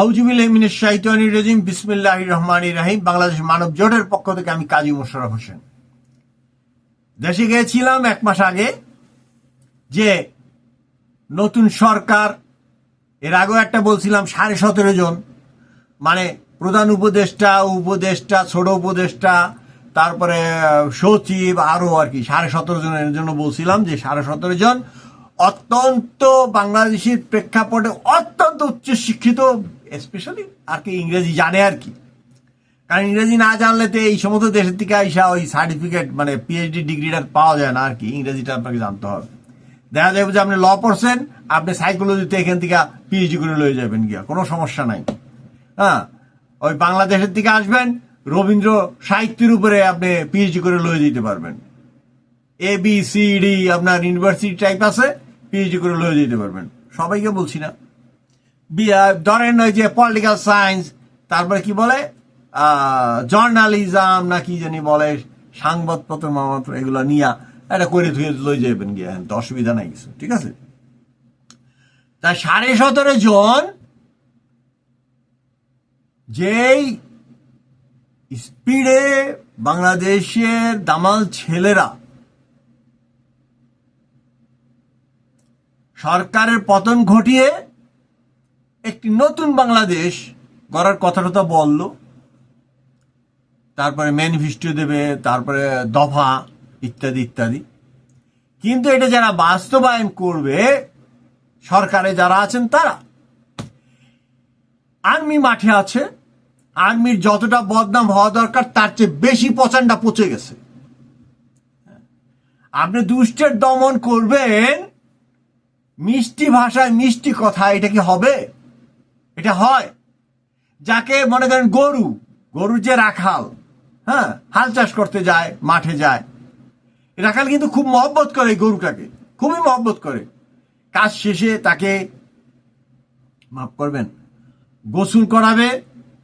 আউজুবিল এমিনের শাহিতানি regime বিসমিল্লাহ রহমান রাহিম। বাংলাদেশ মানব জোটের পক্ষ থেকে আমি কাজী দেশে গিয়েছিলাম এক মাস আগে যে নতুন সরকার, এর আগেও একটা বলছিলাম, সাড়ে সতেরো জন। মানে প্রধান উপদেষ্টা উপদেষ্টা, ছোট উপদেষ্টা, তারপরে সচিব আরও আর কি, সাড়ে সতেরো জনের জন্য বলছিলাম যে সাড়ে সতেরো জন। অত্যন্ত বাংলাদেশের প্রেক্ষাপটে অত্যন্ত উচ্চ শিক্ষিত স্পেশালি আর কি ইংরেজি জানে আর কি। কারণ ইংরেজি না জানলে তো এই সমস্ত দেশের থেকে আইসা ওই সার্টিফিকেট মানে পিএইচডি ডিগ্রিটা পাওয়া যায় না আর কি। ইংরেজিটা আপনাকে জানতে হবে। দেখা যাবে যে আপনি ল পড়ছেন, আপনি সাইকোলজিতে এখান থেকে পিএইচডি করে লয়ে যাবেন গিয়া। কোনো সমস্যা নাই। হ্যাঁ? ওই বাংলাদেশের থেকে আসবেন, রবীন্দ্র সাহিত্যের উপরে আপনি পিএইচডি করে লয়ে যেতে পারবেন। এ বি সি ডি আপনার ইউনিভার্সিটি টাইপ আছে পিএইচডি করে লয়ে যেতে পারবেন। সবাইকে বলছি না। ধরেন ওই যে পলিটিক্যাল সায়েন্স তারপরে কি বলে? জার্নালিজম না কি জানি বলে সাংবাদপত্র মামাত্র এগুলো নিয়া এটা করে ধুয়ে লই যাবেন গিয়ে অসুবিধা নাই কিছু, ঠিক আছে? তা সাড়ে সতেরো জন যেই স্পিডে বাংলাদেশের দামাল ছেলেরা সরকারের পতন ঘটিয়ে একটি নতুন বাংলাদেশ গড়ার কথা টথা বলল। তারপরে ম্যানিফেস্টো দেবে, তারপরে দফা, ইত্যাদি ইত্যাদি। কিন্তু এটা যারা বাস্তবায়ন করবে, সরকারে যারা আছেন তারা। আর্মি মাঠে আছে, আর্মির যতটা বদনাম হওয়া দরকার, তার চেয়ে বেশি পচানটা পচে গেছে। আপনি দুষ্টের দমন করবেন, মিষ্টি ভাষায় মিষ্টি কথা, এটা কি হবে? এটা হয়। যাকে মনে করেন গরু, গরুর যে রাখাল হ্যাঁ হাল চাষ করতে যায়, মাঠে যায়। রাখাল কিন্তু খুব মহব্বত করে গরুটাকে, খুবই মহব্বত করে। কাজ শেষে তাকে, মাফ করবেন, গোসল করাবে,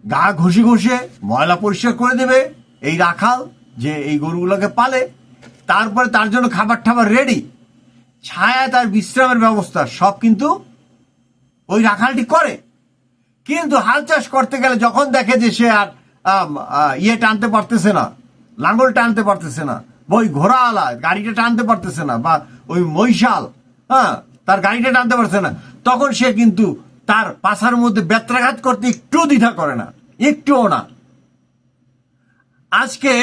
গা ঘষে ঘষে ময়লা পরিষ্কার করে দেবে এই রাখাল যে এই গরুগুলোকে পালে। তারপরে তার জন্য খাবার টাবার রেডি ছায়া তার বিশ্রামের ব্যবস্থা, সব কিন্তু ওই রাখালটি করে। কিন্তু হাল চাষ করতে গেলে যখন দেখে যে সে আর ইয়ে টানতে পারতেছে না, লাঙ্গল টানতে পারতেছে না বা ওই ঘোড়া আলা গাড়িটা টানতে পারতেছে না, বা ওই মহিষাল হ্যাঁ তার গাড়িটা টানতে পারছে না, তখন সে কিন্তু তার পাশার মধ্যে ব্যত্রাঘাত করতে একটু দ্বিধা করে না, একটুও না। আজকে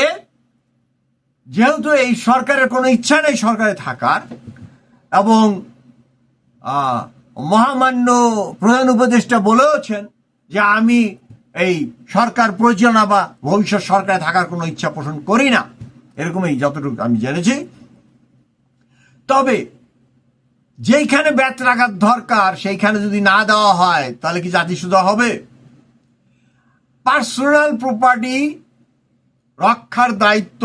যেহেতু এই সরকারের কোনো ইচ্ছা নেই সরকারে থাকার, এবং মহামান্য প্রধান উপদেষ্টা বলেওছেন যে আমি এই সরকার পরিচালনা বা ভবিষ্যৎ সরকারে থাকার কোনো ইচ্ছা পোষণ করি না। এরকমই যতটুকু আমি জেনেছি। তবে যেইখানে ব্যাত রাখার দরকার, সেইখানে যদি না দেওয়া হয়, তাহলে কি জাতিসুধা হবে? পার্সোনাল প্রপার্টি রক্ষার দায়িত্ব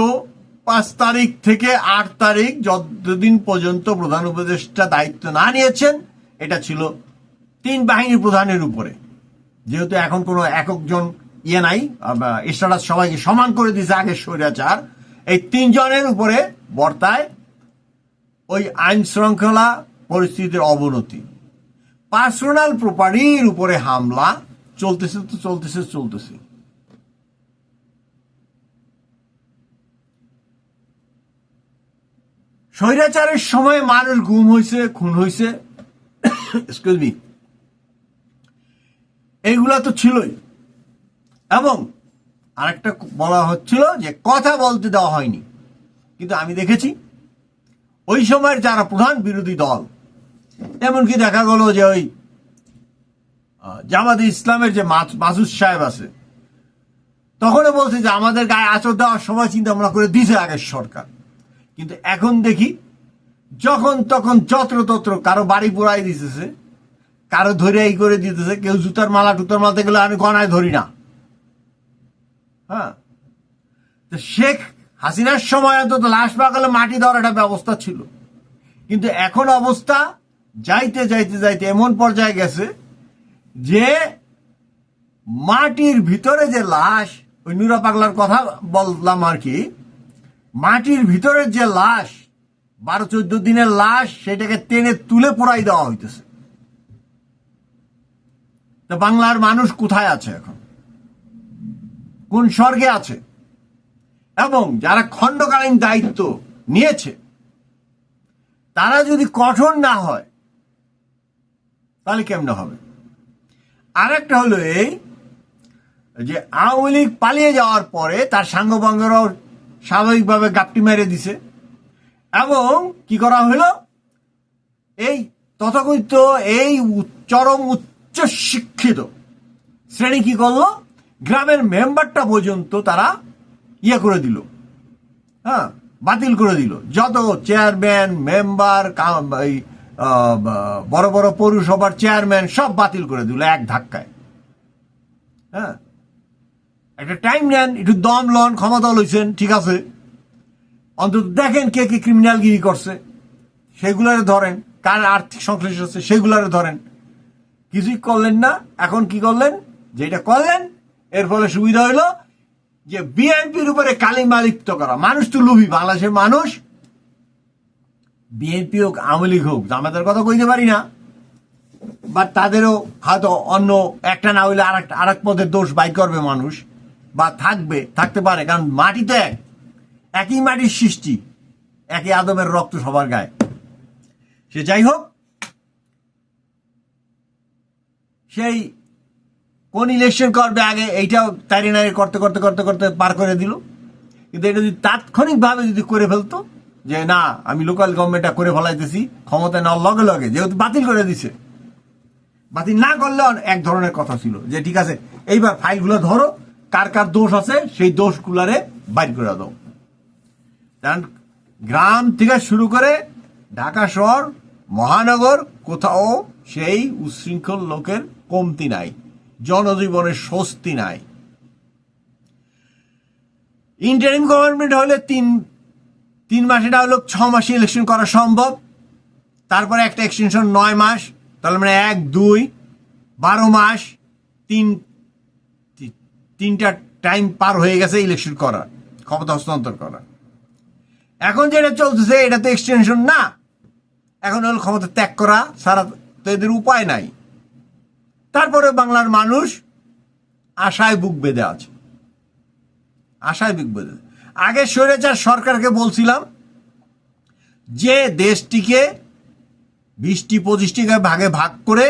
পাঁচ তারিখ থেকে আট তারিখ যতদিন পর্যন্ত প্রধান উপদেষ্টা দায়িত্ব না নিয়েছেন, এটা ছিল তিন বাহিনী প্রধানের উপরে। যেহেতু এখন কোনো এককজন ইয়ে নাই স্ট্যাটাস সবাইকে সমান করে দিয়েছে আগের স্বৈরাচার, এই তিনজনের উপরে বর্তায় ওই আইন শৃঙ্খলা পরিস্থিতির অবনতি। পার্সোনাল প্রপার্টির উপরে হামলা, চলতেছে তো চলতেছে চলতেছে। স্বৈরাচারের সময় মানুষ গুম হয়েছে খুন হয়েছে এক্সকিউজ মি এইগুলা তো ছিলই। এবং আরেকটা বলা হচ্ছিল যে কথা বলতে দেওয়া হয়নি। কিন্তু আমি দেখেছি, ওই সময়ের যারা প্রধান বিরোধী দল, এমনকি দেখা গেল যে ওই জামাতে ইসলামের যে মাস- মাসুদ সাহেব আছে, তখনও বলছে যে আমাদের গায়ে আচর দেওয়ার সময় চিন্তা ভাবনা করে দিছে আগের সরকার। কিন্তু এখন দেখি, যখন তখন যত্র তত্র কারও বাড়ি পোড়াই দিতেছে কারও ধরে এই করে দিতেছে, কেউ জুতার মালা, টুতার মালতে গেলে আমি গনায় ধরি না। হ্যাঁ? তো শেখ হাসিনার সময় অন্তত লাশ পাকালে মাটি দেওয়ার একটা ব্যবস্থা ছিল। কিন্তু এখন অবস্থা যাইতে যাইতে যাইতে এমন পর্যায়ে গেছে যে মাটির ভিতরে যে লাশ, ওই নুরা পাগলার কথা বললাম আর কি, মাটির ভিতরের যে লাশ, বারো, চোদ্দ দিনের লাশ সেটাকে টেনে তুলে পোড়াই দেওয়া হইতেছে। তো বাংলার মানুষ কোথায় আছে এখন? কোন স্বর্গে আছে? এবং যারা খণ্ডকালীন দায়িত্ব নিয়েছে, তারা যদি কঠোর না হয়, তাহলে কেমনে হবে? আর একটা হলো এই যে আওয়ামী লীগ পালিয়ে যাওয়ার পরে তার সাঙ্গভঙ্গরাও স্বাভাবিকভাবে গাপটি মেরে দিছে। এবং কি করা হলো? এই তথাকথিত এই চরম উচ্চ শিক্ষিত। শ্রেণি কি করল? গ্রামের মেম্বারটা পর্যন্ত তারা ইয়ে করে দিল। হ্যাঁ বাতিল করে দিল। যত চেয়ারম্যান, মেম্বার বড় বড় পৌরসভার চেয়ারম্যান সব বাতিল করে দিল এক ধাক্কায়। হ্যাঁ একটা টাইম নেন, একটু দম লন, ক্ষমতা লইছেন, ঠিক আছে। অন্তত দেখেন কে কে ক্রিমিনালগিরি করছে। সেগুলারে ধরেন, কার আর্থিক সংশ্লেষ হচ্ছে সেগুলারে ধরেন। কিছুই করলেন না। এখন কি করলেন? যেটা করলেন, এর ফলে সুবিধা হইল যে বিএনপির উপরে কালিমা লিপ্ত করা। মানুষ তো লুবি বাংলাদেশের মানুষ। বিএনপি হোক, আওয়ামী লীগ হোক আমাদের কথা কইতে পারি না। বা তাদেরও হয়তো অন্য একটা না হইলে আরেক আরেক পদের দোষ বাই করবে মানুষ। বা থাকবে, থাকতে পারে, কারণ মাটি তো এক। একই মাটির সৃষ্টি, একই আদমের রক্ত সবার গায়ে। সে যাই হোক সেই কোন ইলেকশন করবে আগে এইটাও তারি নারি করতে করতে করতে করতে পার করে দিল। কিন্তু এটা যদি তাৎক্ষণিকভাবে যদি করে ফেলতো, যে না, আমি লোকাল গভর্নমেন্টটা করে ফেলাইতেছি, ক্ষমতা নেওয়ার লগে লগে, যেহেতু বাতিল করে দিছে। বাতিল না করলে এক ধরনের কথা ছিল, যে ঠিক আছে, এইবার ফাইলগুলো ধরো, কার কার দোষ আছে, সেই দোষগুলারে বাইর করে দাও। কারণ গ্রাম থেকে শুরু করে ঢাকা শহর, মহানগর, কোথাও সেই উচ্ছৃঙ্খল লোকের কমতি নাই জনজীবনের স্বস্তি নাই। ইন্টারিম গভর্নমেন্ট হলে তিন তিন মাসে না হলো ছ মাসে ইলেকশন করা সম্ভব। তারপরে একটা এক্সটেনশন নয় মাস, তাহলে মানে এক, দুই, বারো মাস, তিন তিনটা টাইম পার হয়ে গেছে ইলেকশন করার, ক্ষমতা হস্তান্তর করা এখন যেটা চলতেছে এটা তো এক্সটেনশন না। এখন হলো ক্ষমতা ত্যাগ করা, সারা তো এদের উপায় নাই। তারপরে বাংলার মানুষ আশায় বুক বেঁধে আছে। আশায় বুক বেঁধে আগে স্বৈরাচার সরকারকে বলছিলাম যে দেশটিকে বিশটি পঁচিশটিকে ভাগে ভাগ করে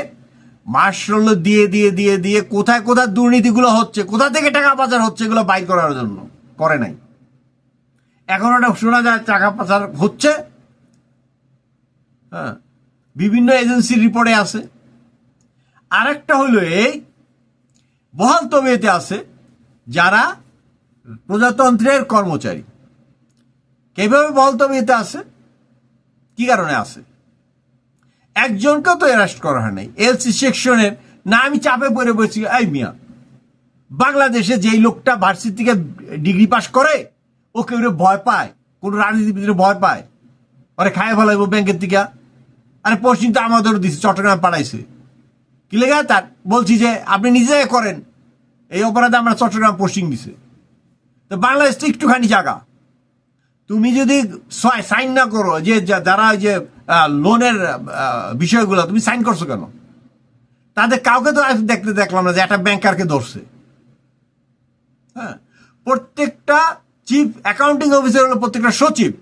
মার্শাল দিয়ে দিয়ে দিয়ে দিয়ে কোথায় কোথায় দুর্নীতিগুলো হচ্ছে, কোথা থেকে টাকা পাচার হচ্ছে এগুলো বাইর করার জন্য করে নাই। এখন ওটা শোনা যায় টাকা পাচার হচ্ছে হ্যাঁ বিভিন্ন এজেন্সির রিপোর্টে আছে। আরেকটা হলো এই বহাল তবিয়তে আছে যারা প্রজাতন্ত্রের কর্মচারী। কীভাবে বহাল তবিয়তে আছে? কি কারণে আছে? একজনকেও তো অ্যারেস্ট করা হয় নাই। এলসি সেকশনের না আমি চাপে পড়ে বসছি এই মিয়া, বাংলাদেশে যেই লোকটা ভার্সিটি থেকে ডিগ্রি পাস করে ও কেউ ভয় পায়, কোন রাজনীতিবিদের ভয় পায়। আরে খায় ফেলাইবো ব্যাংকের থেকে। আরে পশ্চিম তো আমাদেরও দিছে, চট্টগ্রাম পাঠাইছে। কি লেগে? তার বলছি যে, আপনি নিজে করেন। এই অপরাধে আমরা চট্টগ্রাম পোস্টিং দিছে। তো বাংলাদেশ তো একটুখানি জায়গা তুমি যদি সাইন না করো, যে যারা যে লোনের বিষয়গুলো তুমি সাইন করছ কেন? তাদের কাউকে তো দেখতে দেখলাম না যে একটা ব্যাংকারকে ধরছে। হ্যাঁ? প্রত্যেকটা চিফ অ্যাকাউন্টিং অফিসার হলো প্রত্যেকটা সচিব।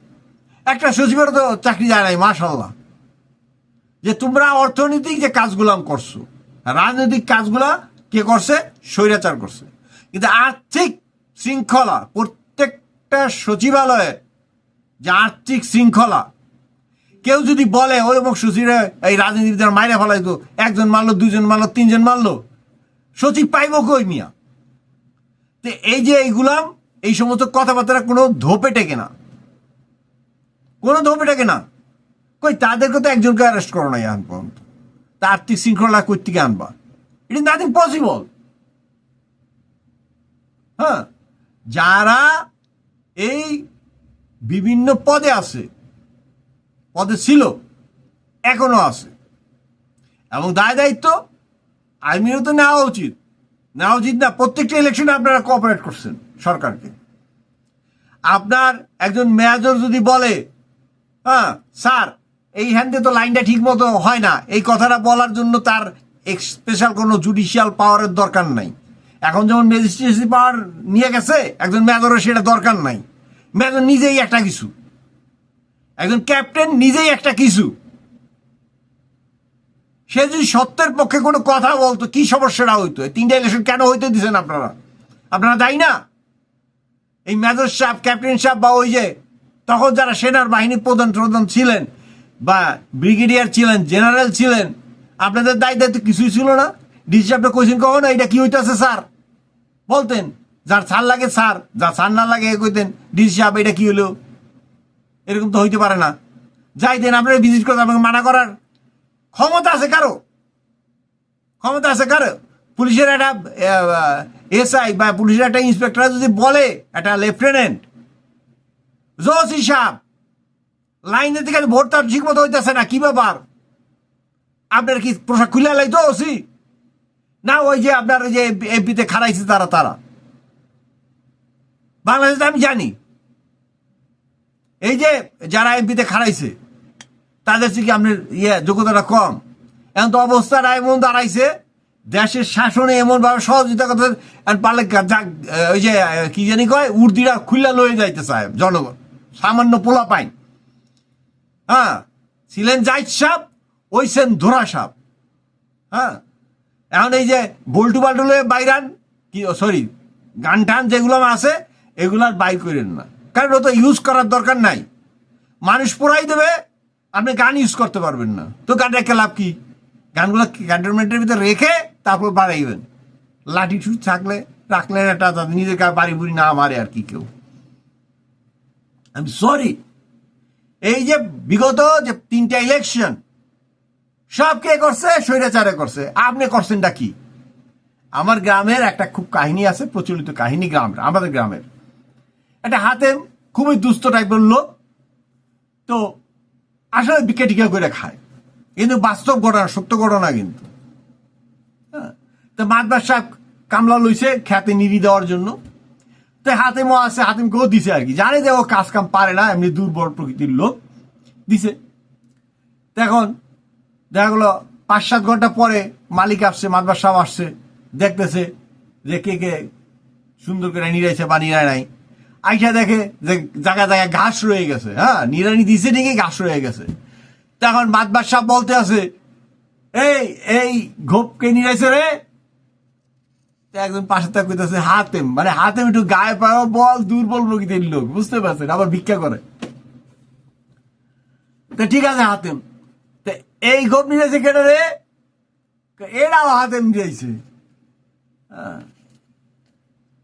একটা সচিবের তো চাকরি যায় নাই মাশাল্লাহ যে তোমরা অর্থনৈতিক যে কাজগুলো করছ রাজনৈতিক কাজগুলা কে করছে? স্বৈরাচার করছে। কিন্তু আর্থিক শৃঙ্খলা, প্রত্যেকটা সচিবালয়ে যে আর্থিক শৃঙ্খলা, কেউ যদি বলে ওই এবং সচিবে, এই রাজনীতিবিদের মাইরে ফেলাইতো, একজন মারলো দুজন মারলো, তিনজন মারলো, সচিব পাইব কই মিয়া? তো এই যে এইগুলাম এই সমস্ত কথাবার্তা কোনো ধোপে টেকে না। কোনো ধোপে টেকে না। কই, তাদেরকে তো একজনকে অ্যারেস্ট করো না এখন পর্যন্ত। তা আর্থিক শৃঙ্খলা থেকে আনবা। ইট ইজ নাথিং পসিবল হ্যাঁ? যারা এই বিভিন্ন পদে আছে, পদে ছিল, এখনও আছে। এবং দায় দায়িত্ব আইনেরও তো নেওয়া উচিত। নেওয়া উচিত না, প্রত্যেকটা ইলেকশনে আপনারা কোঅপারেট করছেন সরকারকে। আপনার একজন মেয়াজর যদি বলে হ্যাঁ স্যার এই হ্যান্ডে তো লাইনটা ঠিক মতো হয় না। এই কথাটা বলার জন্য তার স্পেশাল কোনো জুডিশিয়াল পাওয়ারের দরকার নাই। এখন যেমন ম্যাজিস্ট্রেসি পাওয়ার নিয়ে গেছে, একজন মেজরের সেটা দরকার নাই। মেজর নিজেই একটা কিছু। একজন ক্যাপ্টেন নিজেই একটা কিছু। সে যদি সত্যের পক্ষে কোনো কথা বলতো, কি সমস্যাটা হইতো? তিনটা ইলেকশন কেন হইতে দিচ্ছেন আপনারা? আপনারা দায়ী না? এই মেজর সাহেব ক্যাপ্টেন সাহেব বা ওই যে তখন যারা সেনার বাহিনী প্রধান প্রধান ছিলেন বা ব্রিগেডিয়ার ছিলেন, জেনারেল ছিলেন, আপনাদের দায়ী দায়িত্ব কিছুই ছিল না। ডিসি সাহেবটা কইছেন, কখনো এটা কি হইতেছে, স্যার? বলতেন, যার ছাড় লাগে স্যার, যার সার না লাগে, কইতেন, ডিসি সাহেব, এটা কি হলো? এরকম তো হইতে পারে না। যাইতেন, আপনারা ভিজিট করতে, আপনাকে মানা করার ক্ষমতা আছে কারও? ক্ষমতা আছে কারও? পুলিশের একটা এসআই বা পুলিশের একটা ইন্সপেক্টর যদি বলে, একটা লেফটেন্যান্ট, জোসি সাহেব লাইনের থেকে ভোট তার ঠিক মতো হইতেছে না, কি ব্যাপার? আপনার কি পোশাক খুলে লাইতো ওসি? না, ওই যে আপনার যে এমপিতে খারাইছে তারা তারা। বাংলাদেশে আমি জানি। এই যে যারা এমপিতে খারাইছে তাদের থেকে আপনার ইয়ে যোগ্যতাটা কম। এখন তো অবস্থাটা এমন দাঁড়াইছে, দেশের শাসনে এমন ভাবে সহযোগিতা করতে পারলে ওই যে কি জানি কয়, উর্দিরা খুললা লয়ে যাইতে চায় জনগণ। সামান্য পোলা পাইন হ্যাঁ ছিলেন জাইদ সাপ ওইছেন ধোরা সাপ হ্যাঁ এখন এই যে বল্টু বাল্টু লয়ে বাইরান, কি সরি, গান টান যেগুলো আছে, এগুলো আর বাইর করেন না। কারণ ও তো ইউজ করার দরকার নাই। মানুষ পোড়াই দেবে, আপনি গান ইউজ করতে পারবেন না। তো গান রেখে লাভ কি? গানগুলো ক্যান্টনমেন্টের ভিতরে রেখে তারপর বাড়াইবেন। লাঠি ছুট থাকলে রাখলেন একটা নিজের বাড়ি বুড়ি না মারে আর কি কেউ। আমি সরি এই যে বিগত যে তিনটা ইলেকশন সব কে করছে? স্বৈরাচারে করছে। আপনি করছেনটা কি? আমার গ্রামের একটা খুব কাহিনী আছে, প্রচলিত কাহিনী গ্রামের আমাদের গ্রামের। একটা হাতে খুবই দুস্থ টাইপের লোক, তো আসলে বিকে টিকা করে খায়। কিন্তু বাস্তব ঘটনা, সত্য ঘটনা কিন্তু। হ্যাঁ। তো মাদবার সাহেব কামলা লইছে খ্যাতে নিরি দেওয়ার জন্য। তো হাতেমও আছে হাতেমকেও দিছে আর কি জানে যে ও কাজ কাম পারে না, এমনি দুর্বল প্রকৃতির লোক। দিছে। এখন দেখা গেলো, পাঁচ সাত ঘণ্টা পরে মালিক আসছে, মাদবার সাহেব আসছে, দেখতেছে যে কে কে সুন্দর করে নিরাইছে বা নিরায় নাই। আইসা দেখে যে জায়গায় জায়গায় ঘাস রয়ে গেছে হ্যাঁ? নিরানি দিছে ঠিকই ঘাস রয়ে গেছে। তখন মাদবার সাহেব বলতে আছে, এই এই ঘোপকে নিরাইছে রে তো একজন পাশে থাকা কইতেছে, হাতেম। মানে হাতেম একটু গায়ে পাওয়া বল, দুর্বল প্রকৃতির লোক, বুঝতে পারছেন? আবার ভিক্ষা করে। তো ঠিক আছে, হাতেম। তো এই গোপ নিয়েছে কেন রে? এরাও হাতেম নিয়েছে হ্যাঁ।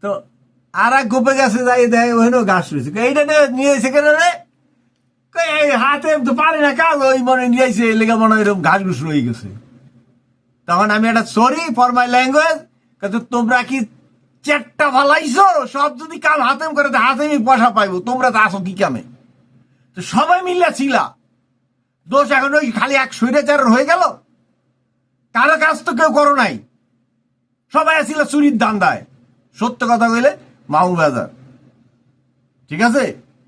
তো আর এক গোপে গেছে, যাই দেয়, ওখানেও ঘাস রয়েছে। এইটা নিয়ে- নিয়েছে কেন রে? এই হাতে তো পারে না কাজ ওই মনে নিয়েছে লেগে মনে হয় এরকম ঘাস ঘুষ রয়ে গেছে। তখন আমি একটা সরি ফর মাই ল্যাঙ্গুয়েজ তোমরা কি চেটটা ভালাইছো সব যদি কাম হাতেম করে, তো পয়সা পাইবো। তোমরা তো আসো কি কামে? তো সবাই মিল্লা ছিলা। দোষ এখন ওই খালি এক স্বৈরাচার হয়ে গেল। কারও কাজ তো কেউ করো নাই। সবাই আসছিল চুরির দান্দায়। সত্য কথা কইলে মামু বাজার। ঠিক আছে?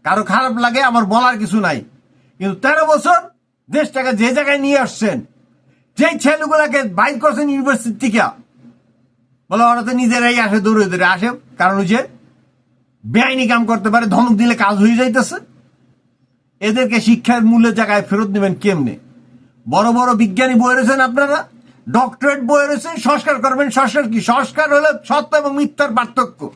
কারও খারাপ লাগে, আমার বলার কিছু নাই। কিন্তু তেরো বছর দেশটাকে যে জায়গায় নিয়ে আসছেন, যেই ছেলেগুলাকে বাইর করছেন ইউনিভার্সিটি থেকে বলে, ওরা তো নিজেরাই আসে দৌড়ে দৌড়ে আসে। কারণ যে বেআইনি কাম করতে পারে, ধমক দিলে কাজ হয়ে যাইতেছে। এদেরকে শিক্ষার মূল্যের জায়গায় ফেরত নেবেন কেমনে? বড় বড় বিজ্ঞানী বই রয়েছেন আপনারা? ডক্টরেট বই রয়েছেন, সংস্কার করবেন। সংস্কার কি? সংস্কার হলো সত্য এবং মিথ্যার পার্থক্য।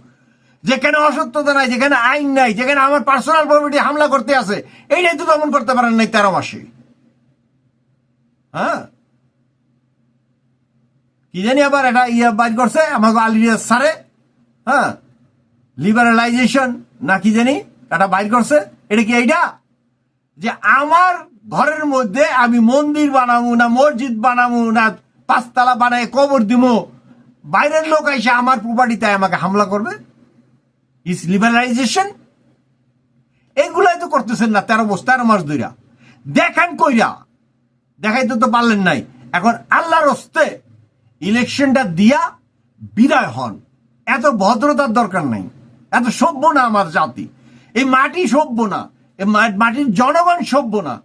যেখানে অসত্যতা নাই, যেখানে আইন নাই, যেখানে আমার পার্সোনাল প্রপার্টি হামলা করতে আছে, এইটাই তো দমন করতে পারেন নাই তেরো মাসে। হ্যাঁ? কি জানি আবার এটা ইয়ে বাইর করছে, আমাকে আলিয়াস সারে হ্যাঁ? লিবারালাইজেশন না কি জানি এটা বাইর করছে। এটা কি এইটা? যে আমার ঘরের মধ্যে আমি মন্দির বানাবো না মসজিদ বানাবো না পাঁচতলা বানায় কবর দিব বাইরের লোক এসে আমার প্রপার্টিতে আমাকে হামলা করবে? ইস লিবারালাইজেশন এগুলাই তো করতেছেন না তেরো বছর, তেরো মাস ধইরা। দেখান কইরা। দেখাইতে তো পারলেন নাই। এখন আল্লাহর হস্তে ইলেকশনটা দিয়া বিদায় হন। এত ভদ্রতার দরকার নাই। এত সভ্য না আমার জাতি। এই মাটি সভ্য না। এই মাটির জনগণ সভ্য না।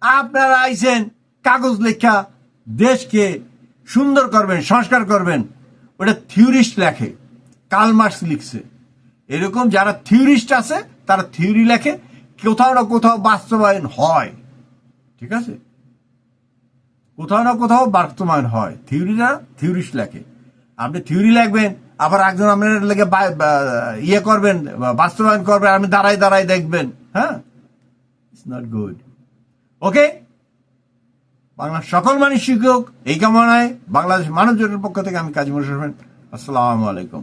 আপনারা আইছেন, কাগজ লেখা, দেশকে সুন্দর করবেন, সংস্কার করবেন। ওটা থিওরিস্ট লেখে। কার্ল মার্কস লিখছে। এরকম যারা থিওরিস্ট আছে, তারা থিওরি লেখে। কোথাও না কোথাও বাস্তবায়ন হয়। ঠিক আছে? কোথাও না কোথাও বাস্তবায়ন হয়। থিওরিটা থিওরিস্ট লেখে। আপনি থিওরি লিখবেন, আবার একজন আপনার লেগে ইয়ে করবেন বাস্তবায়ন করবেন আপনি দাঁড়াই দাঁড়াই দেখবেন হ্যাঁ? ইটস নট গুড ওকে বাংলার সকল মানুষ শিক্ষক এই কামনায় বাংলাদেশ মানব জোটের পক্ষ থেকে আমি কাজী হোসেন। আসসালামু আলাইকুম।